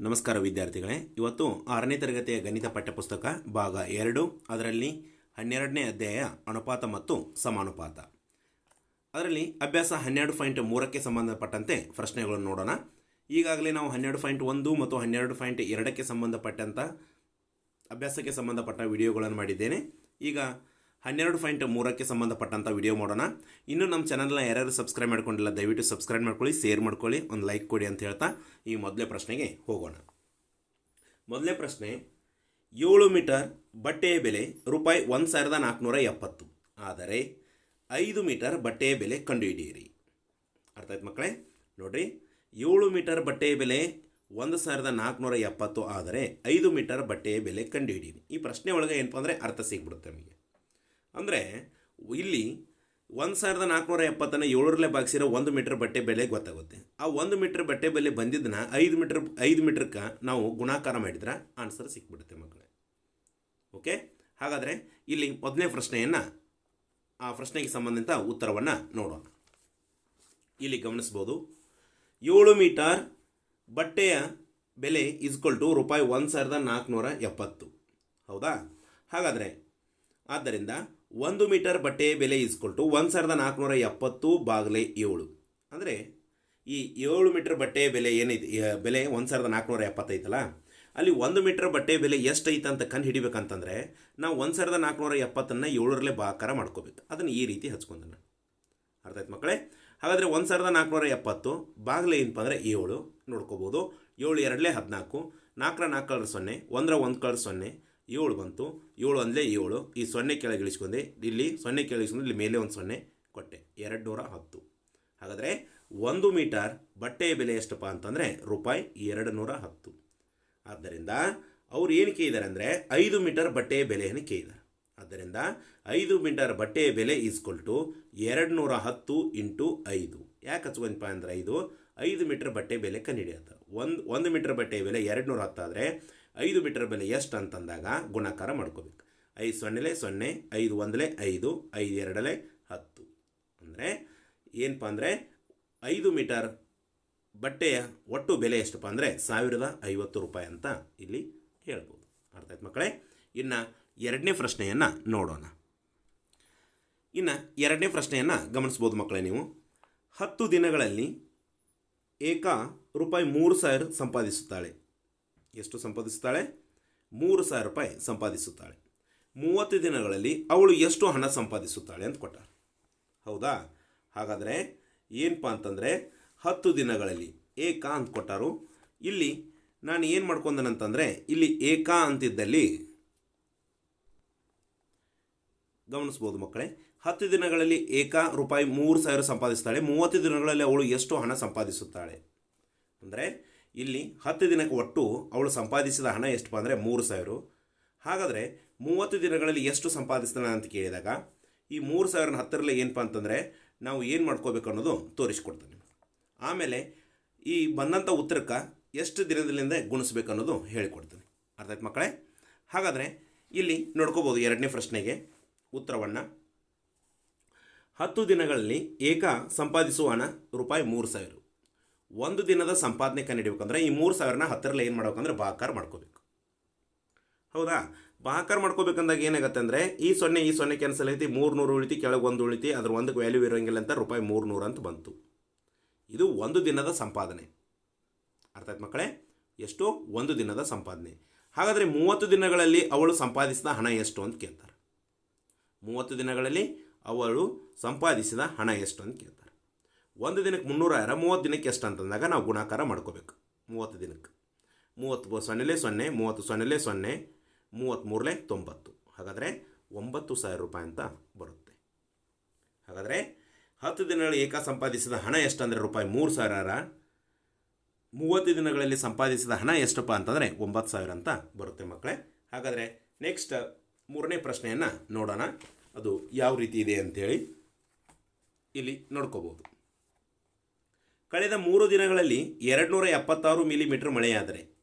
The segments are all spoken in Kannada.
ನಮಸ್ಕಾರ ವಿದ್ಯಾರ್ಥಿಗಳೇ. ಇವತ್ತು ಆರನೇ ತರಗತಿಯ ಗಣಿತ ಪಠ್ಯಪುಸ್ತಕ ಭಾಗ ಎರಡು, ಅದರಲ್ಲಿ ಹನ್ನೆರಡನೇ ಅಧ್ಯಾಯ ಅನುಪಾತ ಮತ್ತು ಸಮಾನುಪಾತ. ಅದರಲ್ಲಿ ಅಭ್ಯಾಸ ಹನ್ನೆರಡು ಪಾಯಿಂಟ್ ಮೂರಕ್ಕೆ ಸಂಬಂಧಪಟ್ಟಂತೆ ಪ್ರಶ್ನೆಗಳನ್ನು ನೋಡೋಣ. ಈಗಾಗಲೇ ನಾವು ಹನ್ನೆರಡು ಪಾಯಿಂಟ್ ಒಂದು ಮತ್ತು ಹನ್ನೆರಡು ಪಾಯಿಂಟ್ ಎರಡಕ್ಕೆ ಸಂಬಂಧಪಟ್ಟಂಥ ಅಭ್ಯಾಸಕ್ಕೆ ಸಂಬಂಧಪಟ್ಟ ವಿಡಿಯೋಗಳನ್ನು ಮಾಡಿದ್ದೇನೆ. ಈಗ ಹನ್ನೆರಡು ಪಾಯಿಂಟ್ ಮೂರಕ್ಕೆ ಸಂಬಂಧಪಟ್ಟಂಥ ವಿಡಿಯೋ ಮಾಡೋಣ. ಇನ್ನು ನಮ್ಮ ಚಾನಲ್ನ ಯಾರ್ಯಾರು ಸಬ್ಸ್ಕ್ರೈಬ್ ಮಾಡ್ಕೊಂಡಿಲ್ಲ, ದಯವಿಟ್ಟು ಸಬ್ಸ್ಕ್ರೈಬ್ ಮಾಡ್ಕೊಳ್ಳಿ ಶೇರ್ ಮಾಡ್ಕೊಳ್ಳಿ, ಒಂದು ಲೈಕ್ ಕೊಡಿ ಅಂತ ಹೇಳ್ತಾ ಈ ಮೊದಲೇ ಪ್ರಶ್ನೆಗೆ ಹೋಗೋಣ. ಮೊದಲೇ ಪ್ರಶ್ನೆ, ಏಳು ಮೀಟರ್ ಬಟ್ಟೆಯ ಬೆಲೆ ರೂಪಾಯಿ ಒಂದು ಸಾವಿರದ ನಾಲ್ಕುನೂರ ಎಪ್ಪತ್ತು. ಆದರೆ ಐದು ಮೀಟರ್ ಬಟ್ಟೆಯ ಬೆಲೆ ಕಂಡುಹಿಡಿಯಿರಿ. ಅರ್ಥ ಆಯ್ತು ಮಕ್ಕಳೇ? ನೋಡ್ರಿ, ಏಳು ಮೀಟರ್ ಬಟ್ಟೆಯ ಬೆಲೆ ಒಂದು ಸಾವಿರದ ನಾಲ್ಕುನೂರ ಎಪ್ಪತ್ತು, ಆದರೆ ಐದು ಮೀಟರ್ ಬಟ್ಟೆಯ ಬೆಲೆ ಕಂಡುಹಿಡಿಯಿರಿ. ಈ ಪ್ರಶ್ನೆ ಒಳಗೆ ಏನಪ್ಪ ಅಂದರೆ ಅರ್ಥ ಸಿಗ್ಬಿಡುತ್ತೆ ನಮಗೆ. ಅಂದರೆ ಇಲ್ಲಿ ಒಂದು ಸಾವಿರದ ನಾಲ್ಕುನೂರ ಎಪ್ಪತ್ತನ್ನು ಏಳರಲ್ಲೇ ಬಾಗಿಸಿರೋ ಒಂದು ಮೀಟರ್ ಬಟ್ಟೆ ಬೆಲೆ ಗೊತ್ತಾಗುತ್ತೆ. ಆ ಒಂದು ಮೀಟರ್ ಬಟ್ಟೆ ಬೆಲೆ ಬಂದಿದ್ದನ್ನ ಐದು ಮೀಟರ್, ಐದು ಮೀಟ್ರಕ್ಕೆ ನಾವು ಗುಣಾಕಾರ ಮಾಡಿದ್ರೆ ಆನ್ಸರ್ ಸಿಕ್ಬಿಡುತ್ತೆ ಮಕ್ಕಳೇ. ಓಕೆ? ಹಾಗಾದರೆ ಇಲ್ಲಿ ಮೊದಲನೇ ಪ್ರಶ್ನೆಯನ್ನು, ಆ ಪ್ರಶ್ನೆಗೆ ಸಂಬಂಧಿತ ಉತ್ತರವನ್ನು ನೋಡೋಣ. ಇಲ್ಲಿ ಗಮನಿಸ್ಬೋದು. ಏಳು ಮೀಟರ್ ಬಟ್ಟೆಯ ಬೆಲೆ ಇಸ್ಕೊಲ್ ಟು ರೂಪಾಯಿ ಒಂದು ಸಾವಿರದ ನಾಲ್ಕುನೂರ ಎಪ್ಪತ್ತು. ಹೌದಾ? ಹಾಗಾದರೆ, ಆದ್ದರಿಂದ ಒಂದು ಮೀಟರ್ ಬಟ್ಟೆ ಬೆಲೆ ಇಸ್ಕೊಟ್ಟು ಒಂದು ಸಾವಿರದ ನಾಲ್ಕುನೂರ ಎಪ್ಪತ್ತು ಬಾಗಲೆ ಏಳು. ಅಂದರೆ ಈ ಏಳು ಮೀಟರ್ ಬಟ್ಟೆ ಬೆಲೆ ಏನೈತಿ ಬೆಲೆ ಒಂದು ಸಾವಿರದ ನಾಲ್ಕುನೂರ ಎಪ್ಪತ್ತೈತಲ್ಲ ಅಲ್ಲಿ ಒಂದು ಮೀಟರ್ ಬಟ್ಟೆ ಬೆಲೆ ಎಷ್ಟೈತೆ ಅಂತ ಕಂಡು ಹಿಡಿಬೇಕಂತಂದರೆ ನಾವು ಒಂದು ಸಾವಿರದ ನಾಲ್ಕುನೂರ ಎಪ್ಪತ್ತನ್ನು ಏಳರಲ್ಲೇ ಬಾಕಾರ ಮಾಡ್ಕೋಬೇಕು. ಅದನ್ನು ಈ ರೀತಿ ಹಚ್ಕೊಂಡ ಅರ್ಥ ಆಯ್ತು ಮಕ್ಕಳೇ? ಹಾಗಾದರೆ ಒಂದು ಸಾವಿರದ ನಾಲ್ಕುನೂರ ಎಪ್ಪತ್ತು ಬಾಗಿಲೆ ಏನಪ್ಪ ಅಂದರೆ ಏಳು. ನೋಡ್ಕೋಬೋದು. ಏಳು, ಎರಡಲೇ ಹದಿನಾಲ್ಕು. ನಾಲ್ಕರ ನಾಲ್ಕು ಕಲರ್ ಸೊನ್ನೆ, ಒಂದರ ಒಂದು ಕಲರ್ ಸೊನ್ನೆ. ಏಳು ಬಂತು. ಏಳು ಒಂದಲೇ ಏಳು. ಈ ಸೊನ್ನೆ ಕೆಳಗೆ ಇಳಿಸ್ಕೊಂಡೆ. ಇಲ್ಲಿ ಸೊನ್ನೆ ಕೆಳಗೆ ಇಳಿಸ್ಕೊಂಡು. ಇಲ್ಲಿ ಮೇಲೆ ಒಂದು ಸೊನ್ನೆ ಕೊಟ್ಟೆ. ಎರಡು ನೂರ ಹತ್ತು. ಹಾಗಾದರೆ ಒಂದು ಮೀಟರ್ ಬಟ್ಟೆಯ ಬೆಲೆ ಎಷ್ಟಪ್ಪ ಅಂತಂದರೆ ರೂಪಾಯಿ ಎರಡು ನೂರ ಹತ್ತು. ಆದ್ದರಿಂದ ಅವ್ರು ಏನು ಕೇಳಿದ್ದಾರೆ ಅಂದರೆ ಐದು ಮೀಟರ್ ಬಟ್ಟೆಯ ಬೆಲೆಯನ್ನು ಕೇಳಿದ್ದಾರೆ. ಆದ್ದರಿಂದ ಐದು ಮೀಟರ್ ಬಟ್ಟೆಯ ಬೆಲೆ ಈಸ್ಕೊಲ್ ಟು ಎರಡು ನೂರ ಹತ್ತು ಇಂಟು ಐದು. ಯಾಕೆ ಹಚ್ಕೊಂಡಪ್ಪ ಅಂದರೆ ಐದು? ಐದು ಮೀಟರ್ ಬಟ್ಟೆ ಬೆಲೆ ಕಂಡುಹಿಡಿಯುತ್ತೆ ಒಂದು ಒಂದು ಮೀಟರ್ ಬಟ್ಟೆಯ ಬೆಲೆ ಎರಡು ನೂರ ಹತ್ತಾದರೆ ಐದು ಮೀಟರ್ ಬೆಲೆ ಎಷ್ಟು ಅಂತಂದಾಗ ಗುಣಾಕಾರ ಮಾಡ್ಕೋಬೇಕು. ಐದು ಸೊನ್ನೆಲೆ ಸೊನ್ನೆ, ಐದು ಒಂದಲೆ ಐದು ಐದು ಎರಡಲೆ ಹತ್ತು. ಅಂದರೆ ಏನಪ್ಪ ಅಂದರೆ ಐದು ಮೀಟರ್ ಬಟ್ಟೆಯ ಒಟ್ಟು ಬೆಲೆ ಎಷ್ಟಪ್ಪ ಅಂದರೆ ಸಾವಿರದ ಐವತ್ತು ರೂಪಾಯಿ ಅಂತ ಇಲ್ಲಿ ಹೇಳ್ಬೋದು. ಅರ್ಥ ಆಯ್ತು ಮಕ್ಕಳೇ? ಇನ್ನು ಎರಡನೇ ಪ್ರಶ್ನೆಯನ್ನು ನೋಡೋಣ. ಇನ್ನು ಎರಡನೇ ಪ್ರಶ್ನೆಯನ್ನು ಗಮನಿಸ್ಬೋದು ಮಕ್ಕಳೇ ನೀವು. ಹತ್ತು ದಿನಗಳಲ್ಲಿ ಏಕ ರೂಪಾಯಿ ಮೂರು ಸಾವಿರ ಸಂಪಾದಿಸುತ್ತಾಳೆ. ಎಷ್ಟು ಸಂಪಾದಿಸುತ್ತಾಳೆ? ಮೂರು ಸಾವಿರ ರೂಪಾಯಿ ಸಂಪಾದಿಸುತ್ತಾಳೆ. ಮೂವತ್ತು ದಿನಗಳಲ್ಲಿ ಅವಳು ಎಷ್ಟು ಹಣ ಸಂಪಾದಿಸುತ್ತಾಳೆ ಅಂತ ಕೊಟ್ಟಾರೆ. ಹೌದಾ? ಹಾಗಾದರೆ ಏನಪ್ಪ ಅಂತಂದರೆ ಹತ್ತು ದಿನಗಳಲ್ಲಿ ಏಕಾ ಅಂತ ಕೊಟ್ಟರು. ಇಲ್ಲಿ ನಾನು ಏನು ಮಾಡ್ಕೊಂಡನಂತಂದರೆ ಇಲ್ಲಿ ಏಕಾ ಅಂತಿದ್ದಲ್ಲಿ ಗಮನಿಸ್ಬೋದು ಮಕ್ಕಳೇ. ಹತ್ತು ದಿನಗಳಲ್ಲಿ ಏಕ ರೂಪಾಯಿ ಮೂರು ಸಾವಿರ ಸಂಪಾದಿಸ್ತಾಳೆ. ಮೂವತ್ತು ದಿನಗಳಲ್ಲಿ ಅವಳು ಎಷ್ಟು ಹಣ ಸಂಪಾದಿಸುತ್ತಾಳೆ? ಅಂದರೆ ಇಲ್ಲಿ ಹತ್ತು ದಿನಕ್ಕೆ ಒಟ್ಟು ಅವಳು ಸಂಪಾದಿಸಿದ ಹಣ ಎಷ್ಟು ಅಂದರೆ ಮೂರು ಸಾವಿರ. ಹಾಗಾದರೆ ಮೂವತ್ತು ದಿನಗಳಲ್ಲಿ ಎಷ್ಟು ಸಂಪಾದಿಸ್ತಾನೆ ಅಂತ ಕೇಳಿದಾಗ ಈ ಮೂರು ಸಾವಿರನ ಹತ್ತರಲ್ಲಿ ಏನಪ್ಪ ಅಂತಂದರೆ ನಾವು ಏನು ಮಾಡ್ಕೋಬೇಕು ಅನ್ನೋದು ತೋರಿಸ್ಕೊಡ್ತಾನೆ ಆಮೇಲೆ ಈ ಬಂದಂಥ ಉತ್ತರಕ್ಕೆ ಎಷ್ಟು ದಿನದಲ್ಲಿಂದ ಗುಣಿಸ್ಬೇಕು ಅನ್ನೋದು ಹೇಳಿಕೊಡ್ತಾನೆ. ಅರ್ಥ ಆಯ್ತು ಮಕ್ಕಳೇ? ಹಾಗಾದರೆ ಇಲ್ಲಿ ನೋಡ್ಕೋಬೋದು ಎರಡನೇ ಪ್ರಶ್ನೆಗೆ ಉತ್ತರವನ್ನು. ಹತ್ತು ದಿನಗಳಲ್ಲಿ ಏಕ ಸಂಪಾದಿಸುವ ಹಣ ರೂಪಾಯಿ ಮೂರು ಸಾವಿರ. ಒಂದು ದಿನದ ಸಂಪಾದನೆ ಕಂಡುಹಿಡಿಬೇಕಂದ್ರೆ ಈ ಮೂರು ಸಾವಿರನ ಹತ್ತರಲ್ಲಿ ಏನು ಮಾಡ್ಬೇಕಂದ್ರೆ ಬಾಕಾರ ಮಾಡ್ಕೋಬೇಕು. ಹೌದಾ? ಬಾಕಾರ್ ಮಾಡ್ಕೋಬೇಕಂದಾಗ ಏನಾಗುತ್ತೆ ಅಂದರೆ ಈ ಸೊನ್ನೆ ಈ ಸೊನ್ನೆ ಕ್ಯಾನ್ಸಲ್ ಐತಿ ಮೂರು ನೂರು ಉಳಿತಿ, ಕೆಳಗೆ ಒಂದು ಉಳಿತಿ, ಅದ್ರ ಒಂದಕ್ಕೆ ವ್ಯಾಲ್ಯೂ ಇರೋಂಗಿಲ್ಲ ಅಂತ ರೂಪಾಯಿ ಮೂರು ಅಂತ ಬಂತು. ಇದು ಒಂದು ದಿನದ ಸಂಪಾದನೆ. ಅರ್ಥ ಆಯ್ತು ಮಕ್ಕಳೇ? ಎಷ್ಟು? ಒಂದು ದಿನದ ಸಂಪಾದನೆ. ಹಾಗಾದರೆ ಮೂವತ್ತು ದಿನಗಳಲ್ಲಿ ಅವಳು ಸಂಪಾದಿಸಿದ ಹಣ ಎಷ್ಟು ಅಂತ ಕೇಳ್ತಾರೆ. ಮೂವತ್ತು ದಿನಗಳಲ್ಲಿ ಅವಳು ಸಂಪಾದಿಸಿದ ಹಣ ಎಷ್ಟು ಅಂತ ಕೇಳ್ತಾರೆ. ಒಂದು ದಿನಕ್ಕೆ ಮುನ್ನೂರ ಆರ ಮೂವತ್ತು ದಿನಕ್ಕೆ ಎಷ್ಟು ಅಂತಂದಾಗ ನಾವು ಗುಣಾಕಾರ ಮಾಡ್ಕೋಬೇಕು. ಮೂವತ್ತು ದಿನಕ್ಕೆ. ಮೂವತ್ತು ಸೊನ್ನೆಲೆ ಸೊನ್ನೆ, ಮೂವತ್ತು ಸೊನ್ನೆಲೆ ಸೊನ್ನೆ ಮೂವತ್ತ್ಮೂರಲೇ ತೊಂಬತ್ತು. ಹಾಗಾದರೆ ಒಂಬತ್ತು ಸಾವಿರ ರೂಪಾಯಿ ಅಂತ ಬರುತ್ತೆ. ಹಾಗಾದರೆ ಹತ್ತು ದಿನಗಳಲ್ಲಿ ಏಕ ಸಂಪಾದಿಸಿದ ಹಣ ಎಷ್ಟಂದರೆ ರೂಪಾಯಿ ಮೂರು ಸಾವಿರ ಮೂವತ್ತು ದಿನಗಳಲ್ಲಿ ಸಂಪಾದಿಸಿದ ಹಣ ಎಷ್ಟಪ್ಪ ಅಂತಂದರೆ ಒಂಬತ್ತು ಸಾವಿರ ಅಂತ ಬರುತ್ತೆ ಮಕ್ಕಳೇ. ಹಾಗಾದರೆ ನೆಕ್ಸ್ಟ್ ಮೂರನೇ ಪ್ರಶ್ನೆಯನ್ನು ನೋಡೋಣ. ಅದು ಯಾವ ರೀತಿ ಇದೆ ಅಂಥೇಳಿ ಇಲ್ಲಿ ನೋಡ್ಕೋಬೋದು. ಕಳೆದ ಮೂರು ದಿನಗಳಲ್ಲಿ ಎರಡು ನೂರ ಎಪ್ಪತ್ತಾರು ಮಿಲಿಮೀಟರ್ ಮಳೆಯಾದರೆ,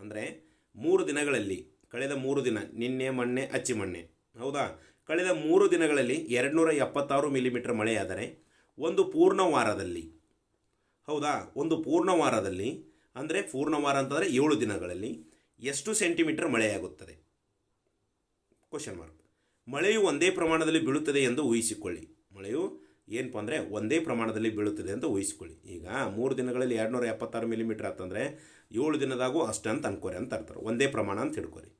ಅಂದರೆ ಮೂರು ದಿನಗಳಲ್ಲಿ, ಕಳೆದ ಮೂರು ದಿನ, ನಿನ್ನೆ, ಮೊನ್ನೆ, ಅಚ್ಚಿ ಮೊನ್ನೆ, ಹೌದಾ? ಕಳೆದ ಮೂರು ದಿನಗಳಲ್ಲಿ ಎರಡು ನೂರ ಎಪ್ಪತ್ತಾರು ಮಿಲಿಮೀಟರ್ ಮಳೆಯಾದರೆ, ಒಂದು ಪೂರ್ಣ ವಾರದಲ್ಲಿ ಹೌದಾ? ಒಂದು ಪೂರ್ಣ ವಾರದಲ್ಲಿ ಅಂದರೆ ಪೂರ್ಣ ವಾರ ಅಂತಂದರೆ ಏಳು ದಿನಗಳಲ್ಲಿ ಎಷ್ಟು ಸೆಂಟಿಮೀಟರ್ ಮಳೆಯಾಗುತ್ತದೆ? ಕ್ವಶನ್ ಮಾರ್ಕ್ ಮಳೆಯು ಒಂದೇ ಪ್ರಮಾಣದಲ್ಲಿ ಬೀಳುತ್ತದೆ ಎಂದು ಊಹಿಸಿಕೊಳ್ಳಿ. ಮಳೆಯು ಏನಪ್ಪ ಅಂದರೆ ಒಂದೇ ಪ್ರಮಾಣದಲ್ಲಿ ಬೀಳುತ್ತದೆ ಅಂತ ಊಹಿಸ್ಕೊಳ್ಳಿ. ಈಗ ಮೂರು ದಿನಗಳಲ್ಲಿ ಎರಡುನೂರ ಎಪ್ಪತ್ತಾರು ಮಿಲಿಮೀಟರ್ ಆತಂದರೆ ಏಳು ದಿನದಾಗೂ ಅಷ್ಟೇ ಅಂತ ಅನ್ಕೋರಿ ಅಂತ ಅರ್ಥ. ಒಂದೇ ಪ್ರಮಾಣ ಅಂತ ಹಿಡ್ಕೋರಿ.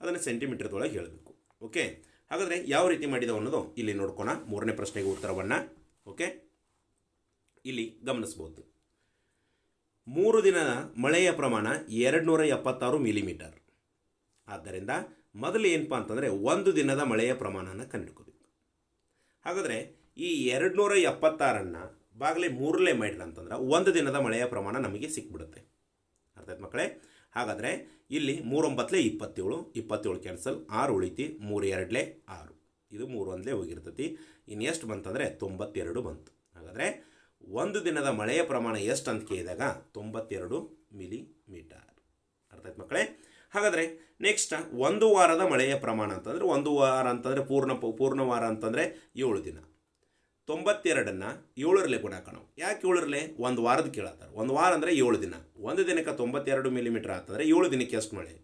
ಅದನ್ನು ಸೆಂಟಿಮೀಟರ್ದೊಳಗೆ ಹೇಳಬೇಕು. ಓಕೆ ಹಾಗಾದರೆ ಯಾವ ರೀತಿ ಮಾಡಿದೆ ಅನ್ನೋದು ಇಲ್ಲಿ ನೋಡ್ಕೋಣ. ಮೂರನೇ ಪ್ರಶ್ನೆಗೆ ಉತ್ತರವನ್ನು. ಓಕೆ ಇಲ್ಲಿ ಗಮನಿಸ್ಬೋದು. ಮೂರು ದಿನದ ಮಳೆಯ ಪ್ರಮಾಣ ಎರಡು ನೂರ ಎಪ್ಪತ್ತಾರು ಮಿಲಿಮೀಟರ್ ಆದ್ದರಿಂದ ಮೊದಲು ಏನಪ್ಪ ಅಂತಂದರೆ ಒಂದು ದಿನದ ಮಳೆಯ ಪ್ರಮಾಣನ ಕಂಡುಹಿಡ್ಕೋಬೇಕು. ಹಾಗಾದರೆ ಈ ಎರಡು ನೂರ ಎಪ್ಪತ್ತಾರನ್ನು ಬಾಗಲೇ ಮೂರಲೇ ಮಾಡಿದಂತಂದ್ರೆ ಒಂದು ದಿನದ ಮಳೆಯ ಪ್ರಮಾಣ ನಮಗೆ ಸಿಕ್ಬಿಡುತ್ತೆ. ಅರ್ಥ ಆಯ್ತು ಮಕ್ಕಳೇ? ಹಾಗಾದರೆ ಇಲ್ಲಿ ಮೂರೊಂಬತ್ತಲೇ ಇಪ್ಪತ್ತೇಳು ಇಪ್ಪತ್ತೇಳು ಕ್ಯಾನ್ಸಲ್ ಆರು ಉಳಿತಿ, ಮೂರು ಎರಡಲೇ ಆರು. ಇದು ಮೂರು ಒಂದಲೇ ಹೋಗಿರ್ತೈತಿ. ಇನ್ನು ಎಷ್ಟು ಬಂತಂದರೆ ತೊಂಬತ್ತೆರಡು ಬಂತು. ಹಾಗಾದರೆ ಒಂದು ದಿನದ ಮಳೆಯ ಪ್ರಮಾಣ ಎಷ್ಟು ಅಂತ ಕೇಳಿದಾಗ ತೊಂಬತ್ತೆರಡು ಮಿಲಿ ಮೀಟರ್ ಅರ್ಥ ಆಯ್ತು ಮಕ್ಕಳೇ? ಹಾಗಾದರೆ ನೆಕ್ಸ್ಟ್ ಒಂದು ವಾರದ ಮಳೆಯ ಪ್ರಮಾಣ ಅಂತಂದರೆ ಒಂದು ವಾರ ಅಂತಂದರೆ ಪೂರ್ಣ ಪೂರ್ಣ ವಾರ ಅಂತಂದರೆ ಏಳು ದಿನ. ತೊಂಬತ್ತೆರಡನ್ನು ಏಳರಲ್ಲೇ ಗುಣಾಕ ನಾವು ಯಾಕೆ ಏಳರಲ್ಲೇ? ಒಂದು ವಾರದ ಕೇಳತ್ತಾರೆ ಒಂದು ವಾರ ಅಂದರೆ ಏಳು ದಿನ. ಒಂದು ದಿನಕ್ಕೆ ತೊಂಬತ್ತೆರಡು ಮಿಲಿಮೀಟರ್ ಆಗ್ತಂದ್ರೆ ಏಳು ದಿನಕ್ಕೆ ಎಷ್ಟು ಮಳೆ.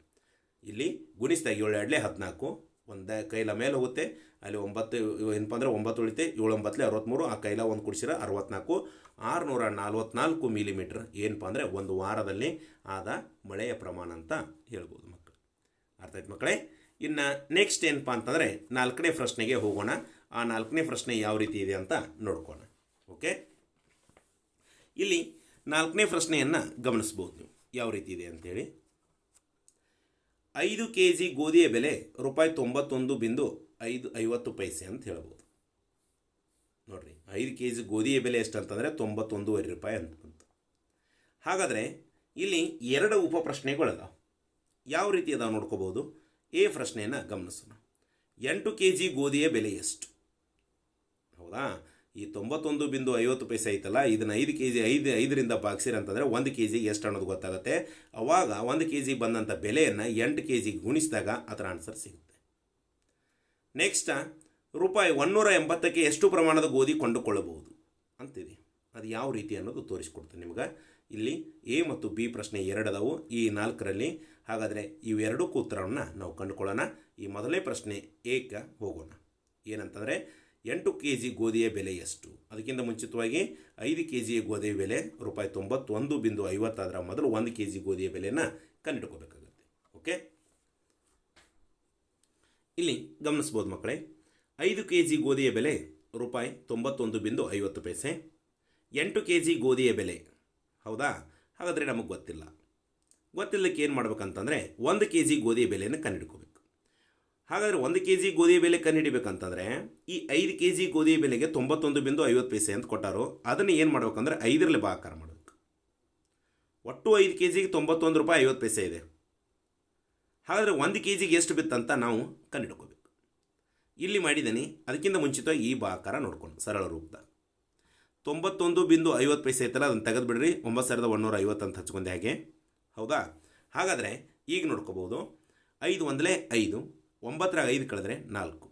ಇಲ್ಲಿ ಗುಣಿಸ್ದಾಗ ಏಳು ಎರಡಲೇ ಹದಿನಾಲ್ಕು. ಒಂದು ಕೈಲ ಮೇಲೆ ಹೋಗುತ್ತೆ. ಅಲ್ಲಿ ಒಂಬತ್ತು, ಏನಪ್ಪ ಅಂದರೆ ಒಂಬತ್ತು ಉಳಿತೆ, ಏಳು ಒಂಬತ್ತಲೆ ಅರವತ್ತ್ಮೂರು ಆ ಕೈಲ ಒಂದು ಕುಡಿಸಿರ ಅರವತ್ನಾಲ್ಕು. ಆರುನೂರ ನಲ್ವತ್ನಾಲ್ಕು ಮಿಲಿಮೀಟ್ರ್ ಏನಪ್ಪ ಅಂದರೆ ಒಂದು ವಾರದಲ್ಲಿ ಆದ ಮಳೆಯ ಪ್ರಮಾಣ ಅಂತ ಹೇಳ್ಬೋದು ಮಕ್ಕಳು ಅರ್ಥ ಆಯ್ತು ಮಕ್ಕಳೇ? ಇನ್ನು ನೆಕ್ಸ್ಟ್ ಏನಪ್ಪ ಅಂತಂದರೆ ನಾಲ್ಕನೇ ಪ್ರಶ್ನೆಗೆ ಹೋಗೋಣ. ಆ ನಾಲ್ಕನೇ ಪ್ರಶ್ನೆ ಯಾವ ರೀತಿ ಇದೆ ಅಂತ ನೋಡ್ಕೋಣ ಓಕೆ? ಇಲ್ಲಿ ನಾಲ್ಕನೇ ಪ್ರಶ್ನೆಯನ್ನು ಗಮನಿಸ್ಬೋದು ನೀವು. ಯಾವ ರೀತಿ ಇದೆ ಅಂತೇಳಿ. ಐದು ಕೆ ಜಿ ಗೋಧಿಯ ಬೆಲೆ ರೂಪಾಯಿ ತೊಂಬತ್ತೊಂದು ಬಿಂದು ಐದು ಐವತ್ತು ಪೈಸೆ ಅಂತ ಹೇಳ್ಬೋದು. ನೋಡಿರಿ, ಐದು ಕೆ ಜಿ ಗೋಧಿಯ ಬೆಲೆ ಎಷ್ಟು ಅಂತಂದರೆ ತೊಂಬತ್ತೊಂದೂವರೆ ರೂಪಾಯಿ ಅಂತ ಹಾಗಾದರೆ ಇಲ್ಲಿ ಎರಡು ಉಪ ಪ್ರಶ್ನೆಗಳಿದಾವೆ. ಯಾವ ರೀತಿ ಅದಾವೆ ನೋಡ್ಕೋಬೋದು? ಎ ಪ್ರಶ್ನೆಯನ್ನು ಗಮನಿಸೋಣ. ಎಂಟು ಕೆ ಜಿ ಗೋಧಿಯ ಬೆಲೆ ಎಷ್ಟು? ಹೌದಾ ಈ ತೊಂಬತ್ತೊಂದು ಬಿಂದು ಐವತ್ತು ಪೈಸೆ ಐತಲ್ಲ, ಇದನ್ನು ಐದು ಕೆ ಜಿ ಐದು, ಐದರಿಂದ ಭಾಗಿಸಿರಿ ಅಂತಂದರೆ ಒಂದು ಕೆ ಜಿಗೆ ಎಷ್ಟು ಅನ್ನೋದು ಗೊತ್ತಾಗುತ್ತೆ. ಅವಾಗ ಒಂದು ಕೆ ಜಿ ಬಂದಂಥ ಬೆಲೆಯನ್ನು ಎಂಟು ಕೆ ಜಿಗೆ ಗುಣಿಸಿದಾಗ ಅದರ ಆನ್ಸರ್ ಸಿಗುತ್ತೆ. ನೆಕ್ಸ್ಟ್ ರೂಪಾಯಿ ಒನ್ನೂರ ಎಂಬತ್ತಕ್ಕೆ ಎಷ್ಟು ಪ್ರಮಾಣದ ಗೋಧಿ ಕೊಂಡುಕೊಳ್ಳಬಹುದು ಅಂತಿದೆ. ಅದು ಯಾವ ರೀತಿ ಅನ್ನೋದು ತೋರಿಸ್ಕೊಡ್ತೇನೆ ನಿಮ್ಗೆ. ಇಲ್ಲಿ ಎ ಮತ್ತು ಬಿ ಪ್ರಶ್ನೆ ಎರಡದವು ಈ ನಾಲ್ಕರಲ್ಲಿ ಹಾಗಾದರೆ ಇವೆರಡಕ್ಕೂ ಉತ್ತರವನ್ನು ನಾವು ಕಂಡುಕೊಳ್ಳೋಣ. ಈ ಮೊದಲನೇ ಪ್ರಶ್ನೆ ಏಕ ಹೋಗೋಣ. ಏನಂತಂದರೆ ಎಂಟು ಕೆ ಜಿ ಗೋಧಿಯ ಬೆಲೆ ಎಷ್ಟು? ಅದಕ್ಕಿಂತ ಮುಂಚಿತವಾಗಿ ಐದು ಕೆ ಜಿಯ ಗೋಧಿಯ ಬೆಲೆ ರೂಪಾಯಿ ತೊಂಬತ್ತೊಂದು ಬಿಂದು ಐವತ್ತಾದರ ಮೊದಲು ಒಂದು ಕೆ ಜಿ ಗೋಧಿಯ ಬೆಲೆಯನ್ನು ಕಂಡುಹಿಡ್ಕೋಬೇಕಾಗುತ್ತೆ ಓಕೆ ಇಲ್ಲಿ ಗಮನಿಸ್ಬೋದು ಮಕ್ಕಳೇ, ಐದು ಕೆ ಜಿ ಗೋಧಿಯ ಬೆಲೆ ರೂಪಾಯಿ ತೊಂಬತ್ತೊಂದು ಬಿಂದು ಐವತ್ತು ಪೈಸೆ, ಎಂಟು ಕೆ ಜಿ ಗೋಧಿಯ ಬೆಲೆ, ಹೌದಾ? ಹಾಗಾದರೆ ನಮಗೆ ಗೊತ್ತಿಲ್ಲ. ಗೊತ್ತಿಲ್ಲಕ್ಕೆ ಏನು ಮಾಡ್ಬೇಕಂತಂದರೆ ಒಂದು ಕೆ ಜಿ ಗೋಧಿಯ ಬೆಲೆಯನ್ನು ಕಂಡುಹಿಡ್ಕೋಬೇಕು ಹಾಗಾದರೆ ಒಂದು ಕೆ ಜಿ ಗೋಧಿಯ ಬೆಲೆ ಕಂಡುಹಿಡಿಬೇಕಂತಂದರೆ ಈ ಐದು ಕೆ ಜಿ ಗೋಧಿ ಬೆಲೆಗೆ ತೊಂಬತ್ತೊಂದು ಬಿಂದು ಐವತ್ತು ಪೈಸೆ ಅಂತ ಕೊಟ್ಟರು. ಅದನ್ನು ಏನು ಮಾಡ್ಬೇಕಂದ್ರೆ ಐದರಲ್ಲಿ ಭಾಗಾಕಾರ ಮಾಡಬೇಕು. ಒಟ್ಟು ಐದು ಕೆ ಜಿಗೆ ತೊಂಬತ್ತೊಂದು ರೂಪಾಯಿ ಐವತ್ತು ಪೈಸೆ ಇದೆ. ಹಾಗಾದರೆ ಒಂದು ಕೆ ಜಿಗೆ ಎಷ್ಟು ಬಿತ್ತಂತ ನಾವು ಕಂಡುಹಿಡ್ಕೋಬೇಕು. ಇಲ್ಲಿ ಮಾಡಿದ್ದೀನಿ. ಅದಕ್ಕಿಂತ ಮುಂಚಿತವಾಗಿ ಈ ಭಾಗಾಕಾರ ನೋಡ್ಕೊಂಡು ಸರಳ ರೂಪದ. ತೊಂಬತ್ತೊಂದು ಬಿಂದು ಐವತ್ತು ಪೈಸೆ ಐತಲ್ಲ, ಅದನ್ನು ತೆಗೆದು ಬಿಡ್ರಿ ಒಂಬತ್ತು ಸಾವಿರದ ಒಂದೂರ ಐವತ್ತು ಅಂತ ಹಚ್ಕೊಂಡೆ ಹಾಗೆ. ಹೌದಾ? ಹಾಗಾದರೆ ಈಗ ನೋಡ್ಕೋಬೋದು ಐದು ಒಂದಲೇ ಐದು. ಒಂಬತ್ತರಾಗ ಐದು ಕಳೆದ್ರೆ ನಾಲ್ಕು.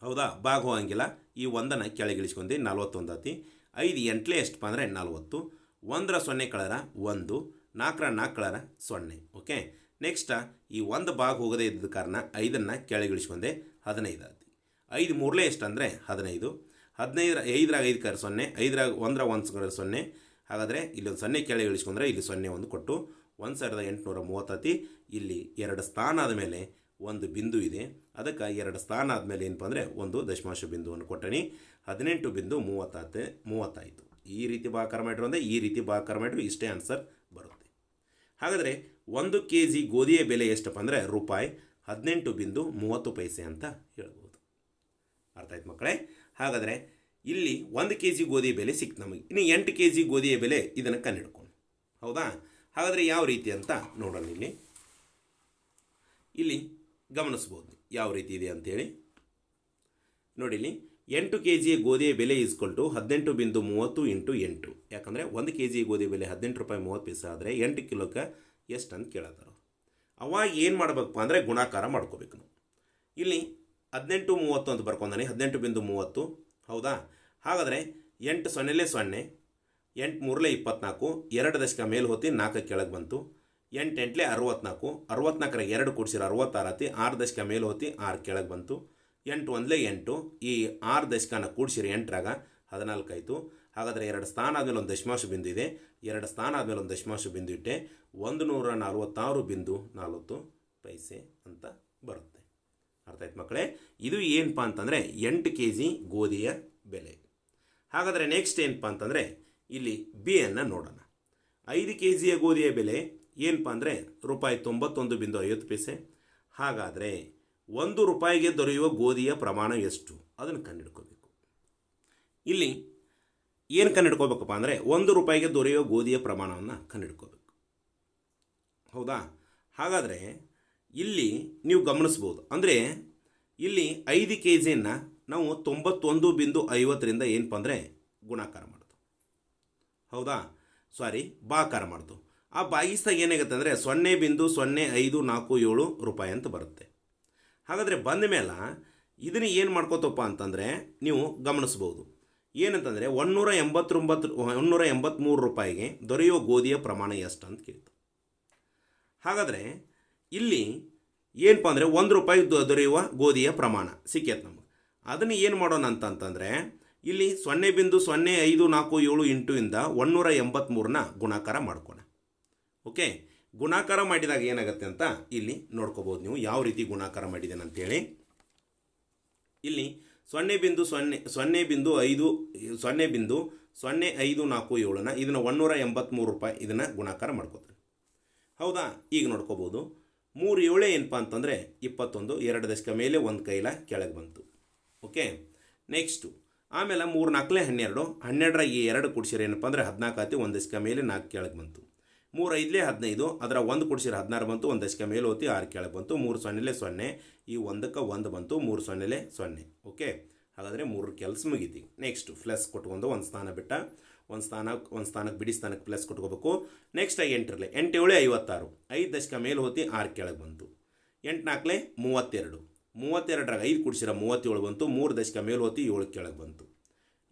ಹೌದಾ? ಭಾಗ ಹೋಗಂಗಿಲ್ಲ ಈ ಒಂದನ್ನು ಕೆಳಗಿಳಿಸ್ಕೊಂಡೆ ನಲ್ವತ್ತೊಂದು ಆತಿ. ಐದು ಎಂಟ್ಲೆ ಎಷ್ಟು ಅಂದರೆ ನಲ್ವತ್ತು. ಒಂದರ ಸೊನ್ನೆ ಕಳರ ಒಂದು. ನಾಲ್ಕರ ನಾಲ್ಕು ಕಳರ ಸೊನ್ನೆ. ಓಕೆ? ನೆಕ್ಸ್ಟ ಈ ಒಂದು ಭಾಗ ಹೋಗದೇ ಇದ್ದ ಕಾರಣ ಐದನ್ನು ಕೆಳಗಿಳಿಸ್ಕೊಂಡೆ ಹದಿನೈದು ಆತಿ. ಐದು ಮೂರಲೇ ಎಷ್ಟು ಅಂದರೆ ಹದಿನೈದು. ಹದಿನೈದರ ಐದರಾಗ ಐದು ಕರ ಸೊನ್ನೆ. ಐದರಾಗ ಒಂದರ ಒಂದು ಕರ ಸೊನ್ನೆ. ಹಾಗಾದರೆ ಇಲ್ಲಿ ಒಂದು ಸೊನ್ನೆ ಕೆಳಗೆ ಇಳಿಸ್ಕೊಂಡ್ರೆ ಇಲ್ಲಿ ಸೊನ್ನೆ ಒಂದು ಕೊಟ್ಟು ಒಂದು ಸಾವಿರದ ಎಂಟುನೂರ ಮೂವತ್ತತಿ. ಇಲ್ಲಿ ಎರಡು ಸ್ಥಾನ ಆದಮೇಲೆ ಒಂದು ಬಿಂದು ಇದೆ. ಅದಕ್ಕೆ ಎರಡು ಸ್ಥಾನ ಆದಮೇಲೆ ಏನಪ್ಪ ಅಂದರೆ ಒಂದು ದಶಮಾಂಶ ಬಿಂದುವನ್ನು ಕೊಟ್ಟಣಿ. ಹದಿನೆಂಟು ಬಿಂದು ಮೂವತ್ತಾತೆ ಮೂವತ್ತಾಯಿತು. ಈ ರೀತಿ ಭಾಕಾರ ಮಾಡಿರು ಅಂದರೆ ಈ ರೀತಿ ಭಾಕಾರ ಮಾಡಿರು ಇಷ್ಟೇ ಆನ್ಸರ್ ಬರುತ್ತೆ. ಹಾಗಾದರೆ ಒಂದು ಕೆ ಜಿ ಗೋಧಿಯ ಬೆಲೆ ಎಷ್ಟಪ್ಪ ಅಂದರೆ ರೂಪಾಯಿ ಹದಿನೆಂಟು ಬಿಂದು ಮೂವತ್ತು ಪೈಸೆ ಅಂತ ಹೇಳ್ಬೋದು. ಅರ್ಥ ಆಯ್ತು ಮಕ್ಕಳೇ? ಹಾಗಾದರೆ ಇಲ್ಲಿ ಒಂದು ಕೆ ಜಿ ಗೋಧಿಯ ಬೆಲೆ ಸಿಕ್ತು ನಮಗೆ. ಇನ್ನು ಎಂಟು ಕೆ ಜಿ ಗೋಧಿಯ ಬೆಲೆ ಇದನ್ನು ಕಂಡುಹಿಡ್ಕೊಂಡು ಹೌದಾ? ಹಾಗಾದರೆ ಯಾವ ರೀತಿ ಅಂತ ನೋಡೋಣ ಇಲ್ಲಿ. ಇಲ್ಲಿ ಗಮನಿಸ್ಬೋದು ಯಾವ ರೀತಿ ಇದೆ ಅಂಥೇಳಿ ನೋಡಿ ಇಲ್ಲಿ ಎಂಟು ಕೆ ಜಿ ಗೋಧಿಯ ಬೆಲೆ ಇಸ್ಕೊಂಡು ಹದಿನೆಂಟು ಬಿಂದು ಮೂವತ್ತು ಇಂಟು ಎಂಟು. ಯಾಕಂದರೆ ಒಂದು ಕೆ ಜಿ ಗೋಧಿ ಬೆಲೆ ಹದಿನೆಂಟು ರೂಪಾಯಿ ಮೂವತ್ತು ಪೈಸೆ ಆದರೆ ಎಂಟು ಕಿಲೋಕ್ಕೆ ಎಷ್ಟು ಅಂತ ಕೇಳತ್ತಾರ. ಅವಾಗ ಏನು ಮಾಡಬೇಕಪ್ಪ ಅಂದರೆ ಗುಣಾಕಾರ ಮಾಡ್ಕೋಬೇಕು ನಾವು. ಇಲ್ಲಿ ಹದಿನೆಂಟು ಮೂವತ್ತು ಅಂತ ಬರ್ಕೊಂಡಾನೆ, ಹದಿನೆಂಟು ಬಿಂದು ಮೂವತ್ತು. ಹೌದಾ? ಹಾಗಾದರೆ ಎಂಟು ಸೊನ್ನೆಲೆ ಸೊನ್ನೆ, ಎಂಟು ಮೂರಲೆ ಇಪ್ಪತ್ನಾಲ್ಕು, ಎರಡು ದಶಕ ಮೇಲೆ ಹೊತ್ತಿ ನಾಲ್ಕು ಕೆಳಗೆ ಬಂತು. ಎಂಟು ಎಂಟ್ಲೆ ಅರವತ್ನಾಲ್ಕು ಅರವತ್ನಾಲ್ಕರ ಎರಡು ಕೂಡಿಸಿರ ಅರವತ್ತಾರತಿ ಆರು ದಶಕ ಮೇಲೆ ಹೋತಿ ಆರು ಕೆಳಗೆ ಬಂತು. ಎಂಟು ಒಂದಲೇ ಎಂಟು, ಈ ಆರು ದಶಕನ ಕೂಡಿಸಿರಿ ಎಂಟರಾಗ ಹದಿನಾಲ್ಕು ಆಯಿತು. ಹಾಗಾದರೆ ಎರಡು ಸ್ಥಾನ ಆದಮೇಲೆ ಒಂದು ದಶಮಾಂಶ ಬಿಂದು ಇದೆ. ಎರಡು ಸ್ಥಾನ ಆದಮೇಲೆ ಒಂದು ದಶಮಾಂಶ ಬಿಂದು ಇಟ್ಟೆ ಒಂದು ನೂರ ನಲವತ್ತಾರು ಬಿಂದು ನಲ್ವತ್ತು ಪೈಸೆ ಅಂತ ಬರುತ್ತೆ. ಅರ್ಥ ಆಯ್ತು ಮಕ್ಕಳೇ ಇದು ಏನಪ್ಪ ಅಂತಂದರೆ ಎಂಟು ಕೆ ಜಿ ಗೋಧಿಯ ಬೆಲೆ. ಹಾಗಾದರೆ ನೆಕ್ಸ್ಟ್ ಏನಪ್ಪ ಅಂತಂದರೆ ಇಲ್ಲಿ ಬಿಯನ್ನು ನೋಡೋಣ. ಐದು ಕೆ ಜಿಯ ಗೋಧಿಯ ಬೆಲೆ ಏನಪ್ಪ ಅಂದರೆ ರೂಪಾಯಿ ತೊಂಬತ್ತೊಂದು ಬಿಂದು ಐವತ್ತು ಪೈಸೆ. ಹಾಗಾದರೆ ಒಂದು ರೂಪಾಯಿಗೆ ದೊರೆಯುವ ಗೋಧಿಯ ಪ್ರಮಾಣ ಎಷ್ಟು? ಅದನ್ನು ಕಂಡುಹಿಡ್ಕೋಬೇಕು. ಇಲ್ಲಿ ಏನು ಕಂಡುಹಿಡ್ಕೋಬೇಕಪ್ಪ ಅಂದರೆ ಒಂದು ರೂಪಾಯಿಗೆ ದೊರೆಯುವ ಗೋಧಿಯ ಪ್ರಮಾಣವನ್ನು ಕಂಡುಹಿಡ್ಕೋಬೇಕು. ಹೌದಾ? ಹಾಗಾದರೆ ಇಲ್ಲಿ ನೀವು ಗಮನಿಸ್ಬೋದು. ಅಂದರೆ ಇಲ್ಲಿ ಐದು ಕೆ ಜಿಯನ್ನು ನಾವು ತೊಂಬತ್ತೊಂದು ಬಿಂದು ಐವತ್ತರಿಂದ ಏನಪ್ಪ ಅಂದರೆ ಗುಣಾಕಾರ ಮಾಡ್ದು. ಹೌದಾ? ಸಾರಿ ಬಾಕಾರ ಮಾಡ್ತು ಆ ಬಾಗಿಸ್ದಾಗ ಏನಾಗುತ್ತೆ ಅಂದರೆ ಸೊನ್ನೆ ಬಿಂದು ಸೊನ್ನೆ ಐದು ನಾಲ್ಕು ಏಳು ರೂಪಾಯಿ ಅಂತ ಬರುತ್ತೆ. ಹಾಗಾದರೆ ಬಂದ ಮೇಲೆ ಇದನ್ನು ಏನು ಮಾಡ್ಕೋತಪ್ಪ ಅಂತಂದರೆ ನೀವು ಗಮನಿಸ್ಬೋದು. ಏನಂತಂದರೆ ಒನ್ನೂರ ಎಂಬತ್ತೊಂಬತ್ತು ಒನ್ನೂರ ಎಂಬತ್ತ್ಮೂರು ರೂಪಾಯಿಗೆ ದೊರೆಯುವ ಗೋಧಿಯ ಪ್ರಮಾಣ ಎಷ್ಟು ಅಂತ ಕೇಳ್ತು ಹಾಗಾದರೆ ಇಲ್ಲಿ ಏನಪ್ಪ ಅಂದರೆ ಒಂದು ರೂಪಾಯಿ ದೊರೆಯುವ ಗೋಧಿಯ ಪ್ರಮಾಣ ಸಿಕ್ಕೈತೆ ನಮಗೆ. ಅದನ್ನು ಏನು ಮಾಡೋಣ ಅಂತಂತಂದರೆ ಇಲ್ಲಿ ಸೊನ್ನೆ ಬಿಂದು ಸೊನ್ನೆ ಐದು ನಾಲ್ಕು ಏಳು ಎಂಟು ಇಂದ ಒನ್ನೂರ ಎಂಬತ್ತ್ಮೂರನ್ನ ಗುಣಾಕಾರ ಮಾಡ್ಕೋಣ. ಓಕೆ? ಗುಣಾಕಾರ ಮಾಡಿದಾಗ ಏನಾಗುತ್ತೆ ಅಂತ ಇಲ್ಲಿ ನೋಡ್ಕೋಬೋದು ನೀವು. ಯಾವ ರೀತಿ ಗುಣಾಕಾರ ಮಾಡಿದ್ದೇನೆ ಅಂತೇಳಿ. ಇಲ್ಲಿ ಸೊನ್ನೆ ಬಿಂದು ಸೊನ್ನೆ ಸೊನ್ನೆ ಬಿಂದು ಐದು, ಸೊನ್ನೆ ಬಿಂದು ಸೊನ್ನೆ ಐದು ನಾಲ್ಕು ಏಳನ್ನ ಇದನ್ನು ಒನ್ನೂರ ಎಂಬತ್ತ್ಮೂರು ರೂಪಾಯಿ ಇದನ್ನು ಗುಣಾಕಾರ ಮಾಡ್ಕೋತಾರೆ ಹೌದಾ? ಈಗ ನೋಡ್ಕೋಬೋದು. ಮೂರು ಏಳೇ ಏನಪ್ಪ ಅಂತಂದರೆ ಇಪ್ಪತ್ತೊಂದು, ಎರಡು ದಶಕ ಮೇಲೆ ಒಂದು ಕೈಲ ಕೆಳಗೆ ಬಂತು. ಓಕೆ? ನೆಕ್ಸ್ಟು, ಆಮೇಲೆ ಮೂರು ನಾಲ್ಕಲೇ ಹನ್ನೆರಡು, ಹನ್ನೆರಡರ ಈ ಎರಡು ಕುಡ್ಸಿರ ಏನಪ್ಪ ಅಂದರೆ ಹದಿನಾಲ್ಕು ಆತಿ ಒಂದು ದಶಕ ಮೇಲೆ ನಾಲ್ಕು ಕೆಳಗೆ ಬಂತು. ಮೂರು ಐದಲೇ ಹದಿನೈದು, ಅದರ ಒಂದು ಕುಡ್ಸಿರ ಹದಿನಾರು ಬಂತು, ಒಂದು ದಶಕ ಮೇಲೆ ಹೋತಿ ಆರು ಕೆಳಗೆ ಬಂತು, ಮೂರು ಸೊನ್ನೆಲೆ ಸೊನ್ನೆ, ಈ ಒಂದಕ್ಕೆ ಒಂದು ಬಂತು, ಮೂರು ಸೊನ್ನೆಲೆ ಸೊನ್ನೆ, ಓಕೆ? ಹಾಗಾದರೆ ಮೂರು ಕೆಲಸ ಮುಗೀತಿ. ನೆಕ್ಸ್ಟ್ ಪ್ಲಸ್ ಕೊಟ್ಕೊಂಡು ಒಂದು ಸ್ಥಾನ ಬಿಟ್ಟ, ಒಂದು ಸ್ಥಾನಕ್ಕೆ ಒಂದು ಸ್ಥಾನಕ್ಕೆ ಬಿಡಿ ಸ್ಥಾನಕ್ಕೆ ಪ್ಲಸ್ ಕೊಟ್ಕೋಬೇಕು. ನೆಕ್ಸ್ಟ್ ಆಗಿ ಎಂಟು ಏಳೆ ಐವತ್ತಾರು, ಐದು ದಶಕ ಮೇಲೆ ಹೋತಿ ಆರು ಕೆಳಗೆ ಬಂತು. ಎಂಟು ನಾಲ್ಕಲೆ ಮೂವತ್ತೆರಡು, ಮೂವತ್ತೆರಡರಾಗ ಐದು ಕುಡಿಸಿರ ಮೂವತ್ತೇಳು ಬಂತು, ಮೂರು ದಶಕ ಮೇಲೆ ಹೋತಿ ಏಳು ಕೆಳಗೆ ಬಂತು.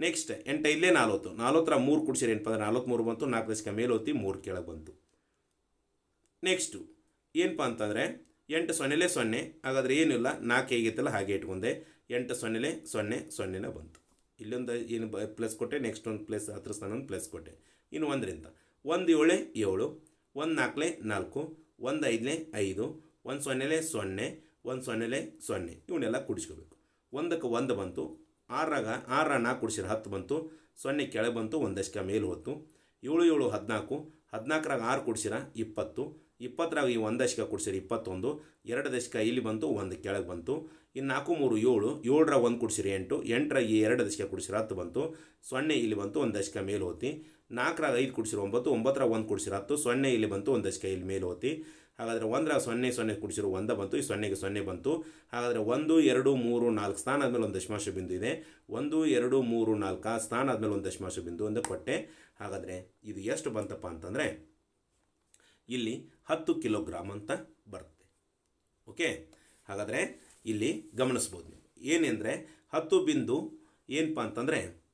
ನೆಕ್ಸ್ಟ್ ಎಂಟ ಇಲ್ಲೇ ನಾಲ್ವತ್ತು. ನಾಲ್ವತ್ತರ ಮೂರು ಕುಡಿಸಿರಿ ಏನಪ್ಪ ಅಂದ್ರೆ ನಾಲ್ವತ್ಮೂರು ಬಂತು, ನಾಲ್ಕು ದಶಕ ಮೇಲೆ ಹೋತಿ ಮೂರು ಕೆಳಗೆ ಬಂತು. ನೆಕ್ಸ್ಟು ಏನಪ್ಪ ಅಂತಂದರೆ, ಎಂಟು ಸೊನ್ನೆಲೆ ಸೊನ್ನೆ, ಹಾಗಾದರೆ ಏನಿಲ್ಲ, ನಾಲ್ಕು ಹೇಗಿತ್ತಲ್ಲ, ಹಾಗೆ ಇಟ್ಕೊಂಡೆ. ಎಂಟು ಸೊನ್ನೆಲೆ ಸೊನ್ನೆ, ಸೊನ್ನೆನೇ ಬಂತು. ಇಲ್ಲೊಂದು ಏನು ಬ ಪ್ಲಸ್ ಕೊಟ್ಟೆ ನೆಕ್ಸ್ಟ್ ಒಂದು ಪ್ಲಸ್ ಹತ್ರ ಸ್ಥಾನ ಒಂದು ಪ್ಲಸ್ ಕೊಟ್ಟೆ. ಇನ್ನು ಒಂದರಿಂದ. ಒಂದು ಏಳೆ, ಏಳು. ಒಂದು ನಾಲ್ಕಲೆ ನಾಲ್ಕು. ಒಂದು ಐದನೇ, ಐದು. ಒಂದು ಸೊನ್ನೆಲೆ ಸೊನ್ನೆ, ಒಂದು ಸೊನ್ನೆಲೆ ಸೊನ್ನೆ. ಇವನ್ನೆಲ್ಲ ಕುಡಿಸ್ಕೋಬೇಕು. ಒಂದಕ್ಕೆ ಒಂದು ಬಂತು ಆರಾಗ ಆರ ನಾಲ್ಕು ಕುಡಿಸಿರ ಹತ್ತು ಬಂತು, ಸೊನ್ನೆ ಕೆಳಗೆ ಬಂತು ಒಂದು ದಶಕ ಮೇಲೆ ಹೊತ್ತು. ಏಳು ಏಳು, ಹದಿನಾಲ್ಕು, ಹದಿನಾಲ್ಕರಾಗ ಆರು ಕುಡಿಸಿರ ಇಪ್ಪತ್ತು, ಇಪ್ಪತ್ತರಾಗ ಈ ಒಂದು ದಶಕ ಕುಡಿಸಿರ ಇಪ್ಪತ್ತೊಂದು ಎರಡು ದಶಕ ಇಲ್ಲಿ ಬಂತು, ಒಂದು ಕೆಳಗೆ ಬಂತು. ಇನ್ನು ನಾಲ್ಕು, ಮೂರು, ಏಳು ಏಳರಾಗ ಒಂದು ಕುಡಿಸಿರಿ ಎಂಟು ಎಂಟರಾಗ ಈ ಎರಡು ದಶಕ ಕುಡಿಸಿರ ಹತ್ತು ಬಂತು, ಸೊನ್ನೆ ಇಲ್ಲಿ ಬಂತು ಒಂದು ದಶಕ ಮೇಲೆ ಹೋತಿ. ನಾಲ್ಕರಾಗ ಐದು ಕುಡಿಸಿರ ಒಂಬತ್ತು, ಒಂಬತ್ತರಾಗ ಒಂದು ಕುಡಿಸಿರ ಹತ್ತು, ಸೊನ್ನೆ ಇಲ್ಲಿ ಬಂತು ಒಂದು ದಶಕ ಇಲ್ಲಿ ಮೇಲೆ ಹೋತಿ. ಹಾಗಾದರೆ ಒಂದರ ಸೊನ್ನೆ ಸೊನ್ನೆ ಕುಡಿಸಿರೋ ಒಂದ ಬಂತು, ಈ ಸೊನ್ನೆಗೆ ಸೊನ್ನೆ ಬಂತು. ಹಾಗಾದರೆ ಒಂದು, ಎರಡು, ಮೂರು, ನಾಲ್ಕು ಸ್ಥಾನ ಆದಮೇಲೆ ಒಂದು ದಶಮಾಂಶ ಬಿಂದು ಇದೆ. ಒಂದು, ಎರಡು, ಮೂರು, ನಾಲ್ಕು ಸ್ಥಾನ ಆದಮೇಲೆ ಒಂದು ದಶಮಾಂಶ ಬಿಂದು ಒಂದು ಕೊಟ್ಟೆ. ಹಾಗಾದರೆ ಇದು ಎಷ್ಟು ಬಂತಪ್ಪ ಅಂತಂದರೆ ಇಲ್ಲಿ ಹತ್ತು ಕಿಲೋಗ್ರಾಮ್ ಅಂತ ಬರುತ್ತೆ. ಓಕೆ? ಹಾಗಾದರೆ ಇಲ್ಲಿ ಗಮನಿಸ್ಬೋದು ನೀವು. ಏನೆಂದರೆ ಹತ್ತು ಬಿಂದು ಏನಪ್ಪ ಅಂತಂದರೆ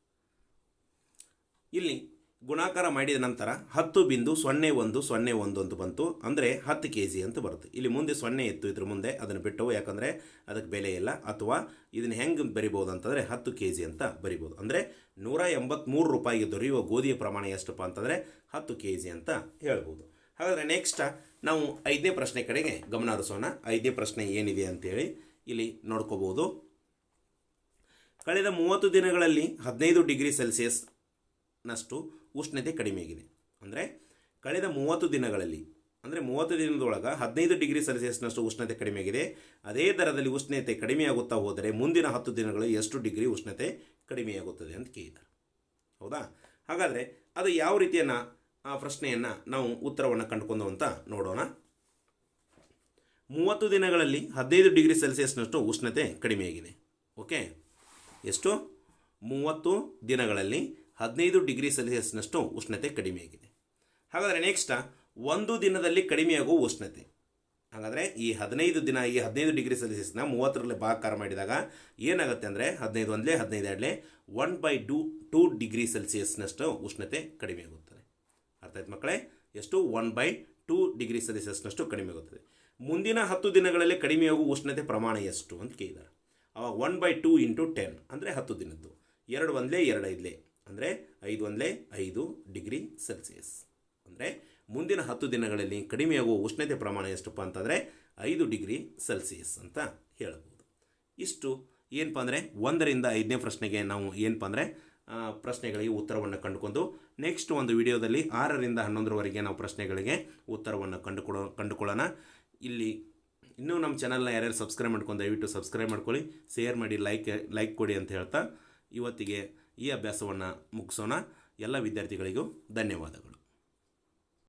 ಇಲ್ಲಿ ಗುಣಾಕಾರ ಮಾಡಿದ ನಂತರ ಹತ್ತು ಬಿಂದು ಸೊನ್ನೆ ಒಂದು ಸೊನ್ನೆ ಒಂದು ಅಂತ ಬಂತು. ಅಂದರೆ ಹತ್ತು ಕೆ ಜಿ ಅಂತ ಬರುತ್ತೆ. ಇಲ್ಲಿ ಮುಂದೆ ಸೊನ್ನೆ ಇತ್ತು, ಇದ್ರ ಮುಂದೆ ಅದನ್ನು ಬಿಟ್ಟವು ಯಾಕಂದರೆ ಅದಕ್ಕೆ ಬೆಲೆ ಇಲ್ಲ. ಅಥವಾ ಇದನ್ನು ಹೆಂಗೆ ಬರಿಬೋದು ಅಂತಂದರೆ ಹತ್ತು ಕೆ ಜಿ ಅಂತ ಬರಿಬೋದು. ಅಂದರೆ ನೂರ ಎಂಬತ್ತ್ಮೂರು ರೂಪಾಯಿಗೆ ದೊರೆಯುವ ಗೋಧಿಯ ಪ್ರಮಾಣ ಎಷ್ಟಪ್ಪ ಅಂತಂದರೆ ಹತ್ತು ಕೆ ಜಿ ಅಂತ ಹೇಳ್ಬೋದು. ಹಾಗಾದರೆ ನೆಕ್ಸ್ಟ್ ನಾವು ಐದನೇ ಪ್ರಶ್ನೆ ಕಡೆಗೆ ಗಮನ ಹರಿಸೋಣ. ಐದನೇ ಪ್ರಶ್ನೆ ಏನಿದೆ ಅಂತೇಳಿ ಇಲ್ಲಿ ನೋಡ್ಕೋಬೋದು. ಕಳೆದ ಮೂವತ್ತು ದಿನಗಳಲ್ಲಿ ಹದಿನೈದು ಡಿಗ್ರಿ ಸೆಲ್ಸಿಯಸ್ನಷ್ಟು ಉಷ್ಣತೆ ಕಡಿಮೆಯಾಗಿದೆ ಅಂದರೆ ಕಳೆದ ಮೂವತ್ತು ದಿನಗಳಲ್ಲಿ, ಅಂದರೆ ಮೂವತ್ತು ದಿನದೊಳಗೆ ಹದಿನೈದು ಡಿಗ್ರಿ ಸೆಲ್ಸಿಯಸ್ನಷ್ಟು ಉಷ್ಣತೆ ಕಡಿಮೆಯಾಗಿದೆ ಅದೇ ದರದಲ್ಲಿ ಉಷ್ಣತೆ ಕಡಿಮೆಯಾಗುತ್ತಾ ಹೋದರೆ ಮುಂದಿನ ಹತ್ತು ದಿನಗಳು ಎಷ್ಟು ಡಿಗ್ರಿ ಉಷ್ಣತೆ ಕಡಿಮೆಯಾಗುತ್ತದೆ ಅಂತ ಕೇಳಿದ್ದಾರೆ. ಹೌದಾ? ಹಾಗಾದರೆ ಅದು ಯಾವ ರೀತಿಯನ್ನು, ಆ ಪ್ರಶ್ನೆಯನ್ನು ನಾವು ಉತ್ತರವನ್ನು ಕಂಡುಕೊಂಡು ಅಂತ ನೋಡೋಣ. ಮೂವತ್ತು ದಿನಗಳಲ್ಲಿ ಹದಿನೈದು ಡಿಗ್ರಿ ಸೆಲ್ಸಿಯಸ್ನಷ್ಟು ಉಷ್ಣತೆ ಕಡಿಮೆಯಾಗಿದೆ ಓಕೆ? ಎಷ್ಟು? ಮೂವತ್ತು ದಿನಗಳಲ್ಲಿ ಹದಿನೈದು ಡಿಗ್ರಿ ಸೆಲ್ಸಿಯಸ್ನಷ್ಟು ಉಷ್ಣತೆ ಕಡಿಮೆಯಾಗಿದೆ. ಹಾಗಾದರೆ ನೆಕ್ಸ್ಟ್ ಒಂದು ದಿನದಲ್ಲಿ ಕಡಿಮೆಯಾಗುವ ಉಷ್ಣತೆ. ಹಾಗಾದರೆ ಈ ಹದಿನೈದು ದಿನ, ಈ ಹದಿನೈದು ಡಿಗ್ರಿ ಸೆಲ್ಸಿಯಸ್ನ ಮೂವತ್ತರಲ್ಲಿ ಭಾಗಕಾರ ಮಾಡಿದಾಗ ಏನಾಗುತ್ತೆ ಅಂದರೆ ಹದಿನೈದು ಒಂದಲೇ, ಹದಿನೈದು ಎರಡಲೇ one by two two degree ಸೆಲ್ಸಿಯಸ್ನಷ್ಟು ಉಷ್ಣತೆ ಕಡಿಮೆ ಆಗುತ್ತದೆ. ಅರ್ಥ ಆಯ್ತು ಮಕ್ಕಳೇ? ಎಷ್ಟು? ಒನ್ ಬೈ ಟೂ ಡಿಗ್ರಿ ಸೆಲ್ಸಿಯಸ್ನಷ್ಟು ಕಡಿಮೆ ಆಗುತ್ತದೆ. ಮುಂದಿನ ಹತ್ತು ದಿನಗಳಲ್ಲಿ ಕಡಿಮೆಯಾಗುವ ಉಷ್ಣತೆ ಪ್ರಮಾಣ ಎಷ್ಟು ಅಂತ ಕೇಳಿದ್ದಾರೆ ಅವಾಗ one by two into ten ಅಂದರೆ ಹತ್ತು ದಿನದ್ದು. ಎರಡು ಒಂದಲೇ, ಎರಡು ಐದಲೇ. ಅಂದರೆ ಐದು ಒಂದಲೇ ಐದು ಡಿಗ್ರಿ ಸೆಲ್ಸಿಯಸ್ ಅಂದರೆ ಮುಂದಿನ ಹತ್ತು ದಿನಗಳಲ್ಲಿ ಕಡಿಮೆಯಾಗುವ ಉಷ್ಣತೆ ಪ್ರಮಾಣ ಎಷ್ಟಪ್ಪ ಅಂತಂದರೆ ಐದು ಡಿಗ್ರಿ ಸೆಲ್ಸಿಯಸ್ ಅಂತ ಹೇಳ್ಬೋದು. ಇಷ್ಟು. ಏನಪ್ಪ ಅಂದರೆ ಒಂದರಿಂದ ಐದನೇ ಪ್ರಶ್ನೆಗೆ ನಾವು ಏನಪ್ಪ ಅಂದರೆ ಪ್ರಶ್ನೆಗಳಿಗೆ ಉತ್ತರವನ್ನು ಕಂಡುಕೊಂಡು ನೆಕ್ಸ್ಟ್ ಒಂದು ವಿಡಿಯೋದಲ್ಲಿ ಆರರಿಂದ ಹನ್ನೊಂದರವರೆಗೆ ನಾವು ಪ್ರಶ್ನೆಗಳಿಗೆ ಉತ್ತರವನ್ನು ಕಂಡುಕೊಳ್ಳೋ ಕಂಡುಕೊಳ್ಳೋಣ. ಇಲ್ಲಿ ಇನ್ನೂ ನಮ್ಮ ಚಾನಲ್ನ ಯಾರ್ಯಾರು ಸಬ್ಸ್ಕ್ರೈಬ್ ಮಾಡ್ಕೊಂಡು ದಯವಿಟ್ಟು ಸಬ್ಸ್ಕ್ರೈಬ್ ಮಾಡ್ಕೊಳ್ಳಿ ಶೇರ್ ಮಾಡಿ ಲೈಕ್ ಲೈಕ್ ಕೊಡಿ ಅಂತ ಹೇಳ್ತಾ ಇವತ್ತಿಗೆ ಈ ಅಭ್ಯಾಸವನ್ನು ಮುಗಿಸೋಣ. ಎಲ್ಲ ವಿದ್ಯಾರ್ಥಿಗಳಿಗೂ ಧನ್ಯವಾದಗಳು.